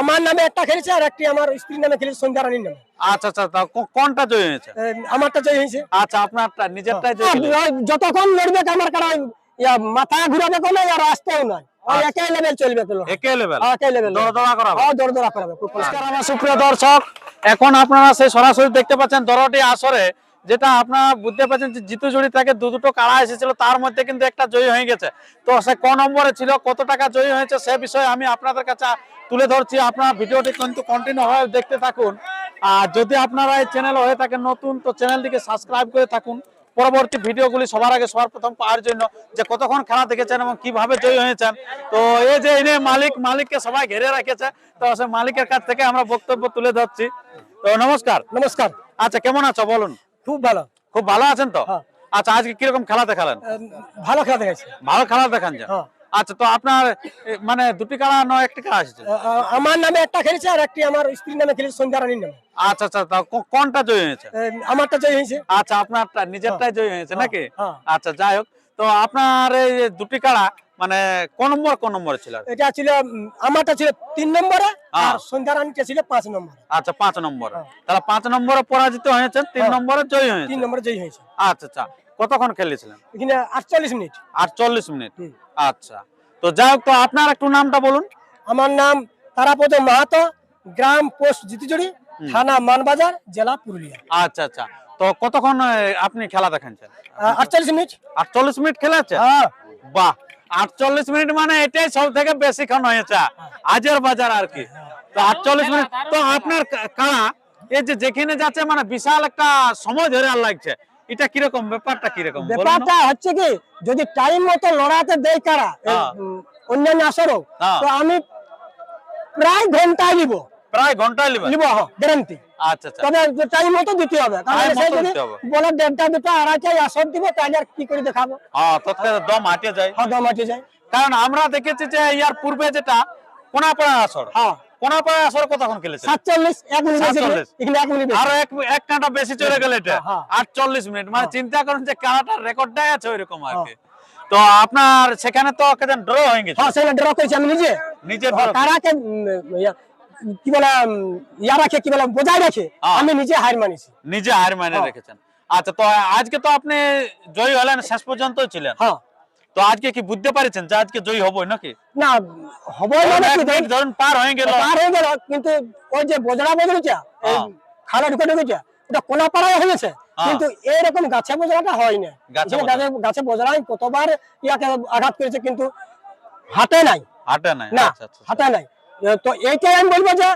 আমার নামে একটা খেলেছে আর একটি আমার স্ত্রীর নামে খেলেছে সন্ধ্যা রানীর নামে। আচ্ছা আচ্ছা কোনটা জয় হয়েছে? আমারটা জয় হয়েছে। আচ্ছা আপনারটা নিজেরটাই জয় হলো। যতক্ষণ লড়বে আমার কারণ ইয়া মাথা ঘুরাবে কোনো আর রাস্তাও নাই ওই আচ্ছা। হ্যাঁ। আমার সুপ্রিয় দর্শক এখন আপনারা সেই সরাসরি দেখতে পাচ্ছেন দরটি আসরে যেটা আপনারা বুঝতে পারছেন যে জিতু জুড়ি থেকে দু দুটো কাড়া এসেছিল তার মধ্যে কিন্তু একটা জয়ী হয়ে গেছে। তো সে ক নম্বরে ছিল কত টাকা জয়ী হয়েছে সে বিষয়ে আমি আপনাদের কাছে তুলে ধরছি। আপনারা ভিডিওটি কিন্তু কন্টিনিউ হয়ে দেখতে থাকুন। আর যদি আপনারা এই চ্যানেল হয়ে থাকেন নতুন তো চ্যানেলটিকে সাবস্ক্রাইব করে থাকুন। পরবর্তী ভিডিওগুলি সবার আগে সবার প্রথম পাওয়ার জন্য যে কতক্ষণ খেলা দেখেছেন এবং কীভাবে জয়ী হয়েছেন। তো এই যে এনে মালিক মালিককে সবাই ঘিরে রেখেছে তো সে মালিকের কাছ থেকে আমরা বক্তব্য তুলে ধরছি। তো নমস্কার। নমস্কার। আচ্ছা কেমন আছো বলুন? খুব ভালো। খুব ভালো আছেন তো? হ্যাঁ। আচ্ছা আজকে কীরকম খেলা দেখালেন? ভালো খেলা দেখাচ্ছে ভালো খেলা দেখান যে। হ্যাঁ। আচ্ছা তো আপনার মানে দুটি কারা নয় একটি কালা এসেছে? আ- আ- আমার নামে একটা খেলেছে আর একটি আমার স্ত্রীর নামে খেলেছে সন্ধ্যা রানীর নামে। আচ্ছা আচ্ছা তা কোনটা জয় হয়েছে? আমারটা জয় হয়েছে। আচ্ছা আপনারটা নিজেরটাই জয় হয়েছে হ্যাঁ, নাকি? হ্যাঁ। আচ্ছা যাই হোক। তো আপনার এই দুটি কাড়া মানে কোন নম্বর কোন নম্বরে ছিল? এটা ছিল আমারটা ছিল তিন নম্বরে হ্যাঁ। আর সন্ধ্যা রানীটা ছিল পাঁচ নম্বরে। আচ্ছা পাঁচ নম্বর। হ্যাঁ। তাহলে পাঁচ নম্বরে পরাজিত হয়েছেন তিন হ্যাঁ। নম্বরে জয় তিন নম্বরে জয় হয়েছে আচ্ছা আচ্ছা। কতক্ষণ খেলেছিলেন? এখানে আটচল্লিশ মিনিট। আটচল্লিশ মিনিট। আচ্ছা। তো যাই হোক তো আপনার একটু নামটা বলুন। আমার নাম তারাপদ মাহাতো গ্রাম পোস্ট জিতিজুড়ি থানা মানবাজার জেলা পুরুলিয়া। আচ্ছা আচ্ছা। তো কতক্ষণ আপনি খেলা দেখাচ্ছেন? আটচল্লিশ মিনিট। আটচল্লিশ মিনিট খেলেছে হ্যাঁ। বাহ আটচল্লিশ মিনিট মানে এটাই সব থেকে বেশিক্ষণ হয়েছে। আজের বাজার আর কি। তো আটচল্লিশ মিনিট তো আপনার কারা? এই যে যেখানে যাচ্ছে মানে বিশাল একটা সময় ধরে আর লাগছে। এটা কীরকম ব্যাপারটা কীরকম? ব্যাপারটা হচ্ছে কি যদি টাইম মতো লড়াতে দেয় কারা হ্যাঁ। অন্যান্য আসরও হ্যাঁ। তো আমি প্রায় ঘন্টায় নিব। প্রায় নিব গ্যারান্টি আচ্ছা আচ্ছা। তবে টাইম মতো দিতে হবে। কারণ সে যদি বলে দেড়টা দুটা আড়াইটায় আসর দিব তাহলে আর কি করে দেখাবো? হ্যাঁ তৎক্ষণাৎ দম হাঁটে যায়। হদম মাটি যায়। কারণ আমরা দেখেছি যে ইয়ার পূর্বে যেটা কোনাপাড়া আসর। হ্যাঁ কোনাপাড়া আসর কতক্ষণ খেলেছে? সাতচল্লিশ এক মিনিট বেশি দিলে, 47 এখানে এক মিনিট। আরও এক এক কাঁটা বেশি চলে গেল এটা। হ্যাঁ। আটচল্লিশ মিনিট। মানে। চিন্তা করুন যে কারাটার রেকর্ডটাই আছে ওইরকম আর কি। তো আপনার সেখানে তো ড্র হয়ে গেছে? হ্যাঁ ড্র করেছি আমি নিজে। নিজে কারাকে উম, কি বলে ইয়া রাখে কি বলে বজায় রাখে। আমি নিজে হার মানিছি। নিজে হার মানে। রেখেছেন। আচ্ছা তো আজকে তো আপনি জয়ী হলেন শেষ পর্যন্ত ছিলেন। হ্যাঁ। তো আজকে কি বুঝতে পারছেন যে আজকে জয়ী হব নাকি? না হবই মানে ধরুন পার হয়ে গেল। পার হয়ে গেল কিন্তু ওই যে বজরা বজরুটা হ্যাঁ। খালা ঢুকে ঢুকেছে ওটা কোনা পাড়ায় হয়েছে হ্যাঁ। কিন্তু এইরকম গাছে বজরাটা হয় না গাছে বজরাই কতবার ইয়াকে আঘাত করেছে কিন্তু হাতে নাই। হাটে নাই। না আচ্ছা আচ্ছা হাতে নাই। তো এইটাই আমি বলব যে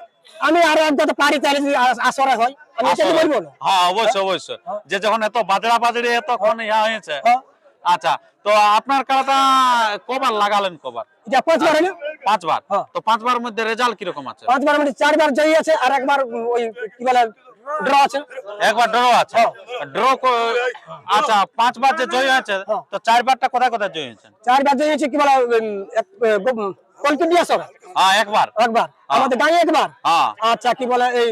আমি আরও একদম পারি তাহলে আসরে হয় আমি এটাই বলব না। হ্যাঁ অবশ্যই অবশ্যই। হ্যাঁ। যে যখন এত এতক্ষণ ইয়া হয়েছে। হ্যাঁ। আচ্ছা তো আপনার কারাটা কবার লাগালেন কবার? এটা পাঁচবার হলো। পাঁচবার? হ্যাঁ। তো পাঁচবার মধ্যে রেজাল্ট কীরকম আছে? পাঁচবার মানে চারবার জয়ী আছে আর একবার ওই কি বলে ড্র আছে। একবার ড্র আছে। ড্র আচ্ছা পাঁচবার যে জয় হয়েছে হ্যাঁ। তো চারবারটা কোথায় কোথায় জয় হয়েছেন চারবার জয়ী আছে কি বলে হ্যাঁ একবার। একবার। আমাদের গাঁয়ে একবার? হ্যাঁ। আচ্ছা কি বলে এই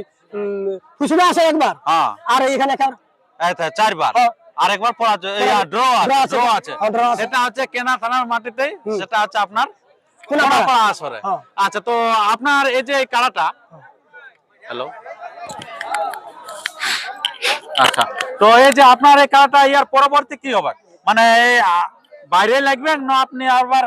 খুচরা আছে একবার? হ্যাঁ। আর চারবার। হ্যাঁ। আর একবার ড্র। ড্র আছে হ্যাঁ। সেটা হচ্ছে কেনা থানার মাটিতে সেটা হচ্ছে আপনার আসরে। হ্যাঁ। আচ্ছা তো আপনার এই যে কাড়াটা হ্যালো। আচ্ছা তো এই যে আপনার এই কাড়াটা ইয়ার পরবর্তী কি হবে? মানে বাইরে লাগবেন না আপনি আবার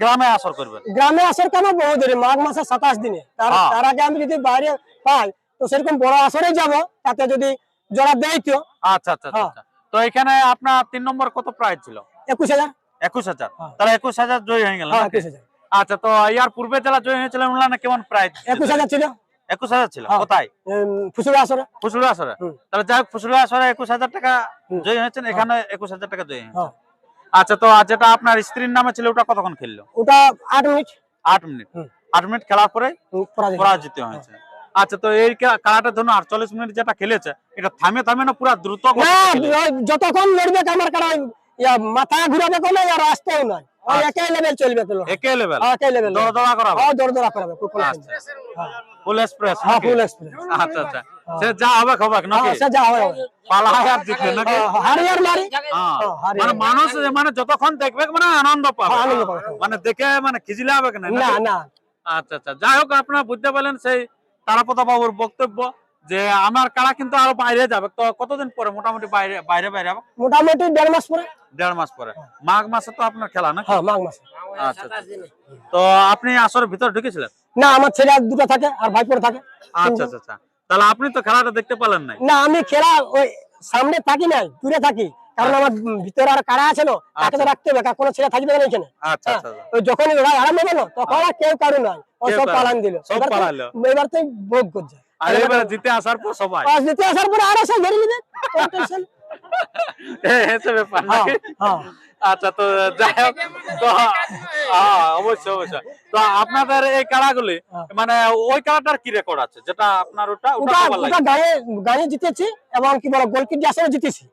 গ্রামে আসর করবেন? গ্রামে আসর কেন? বহু দেরি। মাঘ মাসের সাতাশ দিনে। তার হ্যাঁ। আগে আমি যদি বাইরে পাই তো সেরকম বড় আসরে যাব। তাতে যদি জোড়া দেয় তো আচ্ছা আচ্ছা হ্যাঁ। আচ্ছা। তো এখানে আপনার তিন নম্বর কত প্রাইস ছিল? একুশ হাজার। একুশ হাজার। হ্যাঁ। তাহলে একুশ হাজার জয় হয়ে গেল একুশ হাজার। আচ্ছা তো ইয়ার পূর্বে জেলা জয় হয়েছিল না কেমন প্রাইস একুশ হাজার ছিল। একুশ হাজার ছিল। কোথায়? খুচরা আসরে। ফুসুরা আসরে। তাহলে যাই হোক ফুসুরা আসরে একুশ হাজার টাকা জয় হয়েছেন। এখানে একুশ হাজার টাকা জয় হয়েছে। হ্যাঁ। আচ্ছা তো আর যেটা আপনার স্ত্রীর নামে ছিল ওটা কতক্ষণ খেললো? ওটা আট মিনিট। আট মিনিট। আট মিনিট খেলার পরে পরাজিত। পরাজিত হয়েছে। আচ্ছা তো এই কা- খেলাটার জন্য আটচল্লিশ মিনিট যেটা খেলেছে এটা থামে থামে না পুরো দ্রুত যতক্ষণ লড়বে আমার কারণ মাথা ঘুরাবে কোনো আর রাস্তাও নাই। ওই আচ্ছা। একই লেভেল চলবে তো। লড়াই। একে লেভেল হ্যাঁ, একই লেভেল দৌড়া করাবে? হ্যাঁ দৌড়া করাবে ফুল এক্সপ্রেস হ্যাঁ ফুল এক্সপ্রেস আচ্ছা আচ্ছা। সে যা হবে নাকি? হ্যাঁ সে যা হবে হবে। পালা আর জিতবে নাকি? হ্যাঁ, হারিয়ার মারি। হ্যাঁ। মানে মানুষ মানে যতক্ষণ দেখবে মানে আনন্দ পাবে। আনন্দ পাবে। মানে দেখে মানে খিজিলে হবে না না না। আচ্ছা আচ্ছা। যাই হোক আপনারা বুঝতে পারলেন সেই তারাপদ বাবুর বক্তব্য। যে আমার কারা কিন্তু আরও বাইরে যাবে। তো কতদিন পরে? মোটামুটি বাইরে বাইরে বাইরে হবে মোটামুটি দেড় মাস পরে। দেড় মাস পরে। মাঘ মাসে তো আপনার খেলা না হ্যাঁ মাঘ মাসে। আচ্ছা আচ্ছা। তো আপনি আসরের ভিতরে ঢুকেছিলেন? না আমার ছেলে দুটো থাকে আর ভাইপোর থাকে। আচ্ছা আচ্ছা আচ্ছা। তাহলে আপনি তো খেলাটা দেখতে পেলেন না না আমি খেলা ওই সামনে থাকি না দূরে থাকি। কারণ আমার ভিতরে আর কারা আছে না তাকে তো রাখতে হবে কোনো ছেলে থাকবে না এখানে। আচ্ছা হ্যাঁ, আচ্ছা আচ্ছা। ওই যখন আরম্ভ হবে না তখন আর কেউ কারও নাই। ও কেউ সব পালান দিল। এবার তো ভোগ করছে। আর এবারে জিতে আসার পর সবাই। পাঁচ দিতে আসার পরে আরও সব ধরে নিবে। কোনো tension নেই। এসে ব্যাপার। হ্যাঁ, হ্যাঁ। আচ্ছা তো যাই হোক তো হ্যাঁ অবশ্যই অবশ্যই। তো আপনাদের এই কাড়াগুলি। মানে ওই কাড়াটার কি রেকর্ড আছে? যেটা আপনার ওটা ওটা ওটা গায়ে গায়ে জিতেছি এবং কি বলো গোলকিট আসলে জিতেছি।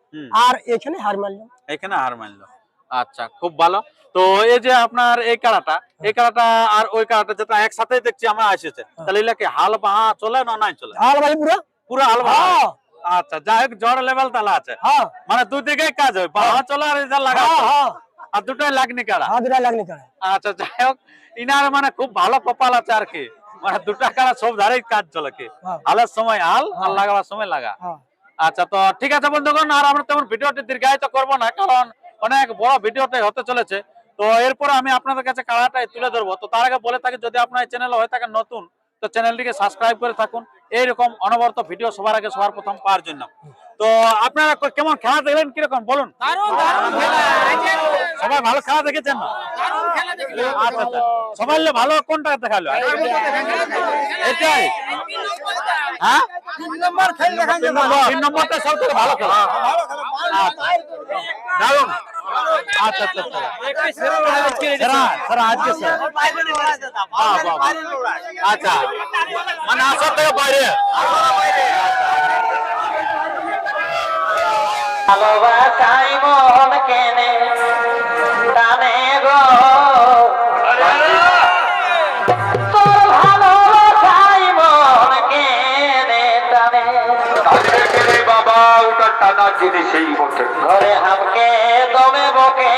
আর এখানে হার মারলাম এখানে হার মানলো। আচ্ছা খুব ভালো। তো এই যে আপনার এই কাড়াটা এই কাড়াটা আর ওই কাড়াটা যেটা একসাথেই দেখছি আমরা আসেছে তাহলে এগুলা কি হাল বাহা চলে না নাই চলে? হার মারি পুরো? পুরো হাল বাহা হ্যাঁ। আচ্ছা যাই হোক জড় লেভেল তাহলে আছে। হ্যাঁ। মানে দুই দিকে কাজ হয় বাহা চলে আর এটা লাগা হ্যাঁ হ্যাঁ। আর দুটোই লাগনি কাড়া। হাত দুটা লাগনি করে আচ্ছা যাই হোক ইনার মানে খুব ভালো কপাল আছে আর কি। মানে দুটা কাড়া সব ধারেই কাজ চলে কি। হ্যাঁ। হালের সময় হাল আর হ্যাঁ। লাগাবার সময় লাগা। হ্যাঁ। আচ্ছা তো ঠিক আছে বন্ধুগণ আর আমরা তেমন ভিডিওটি দীর্ঘায়িত করব না কারণ অনেক বড় ভিডিওটাই হতে চলেছে। তো এরপরে আমি আপনাদের কাছে কাড়াটাই তুলে ধরবো। তো তার আগে বলে থাকি যদি আপনার চ্যানেল হয়ে থাকেন নতুন তো চ্যানেলটিকে সাবস্ক্রাইব করে থাকুন। এইরকম অনবরত ভিডিও সবার আগে সবার প্রথম পাওয়ার জন্য। তো আপনারা কেমন খেলা দেখলেন? কীরকম? বলুন। সবাই ভালো খেলা দেখেছেন না? আচ্ছা আচ্ছা। সবাই ভালো কোনটা দেখাল? এটাই। হ্যাঁ? তিন নম্বর- তিন নম্বরটা সব থেকে ভালো খেলা। আচ্ছা। দারুণ আচ্ছা আচ্ছা আচ্ছা সেরা আজকে বাহ। আচ্ছা মানে আসার থেকে বাইরে ভালোবাসাই মন কেনে গো ওটা জিনিস এই বটে ঘরে হামকে দমে বকে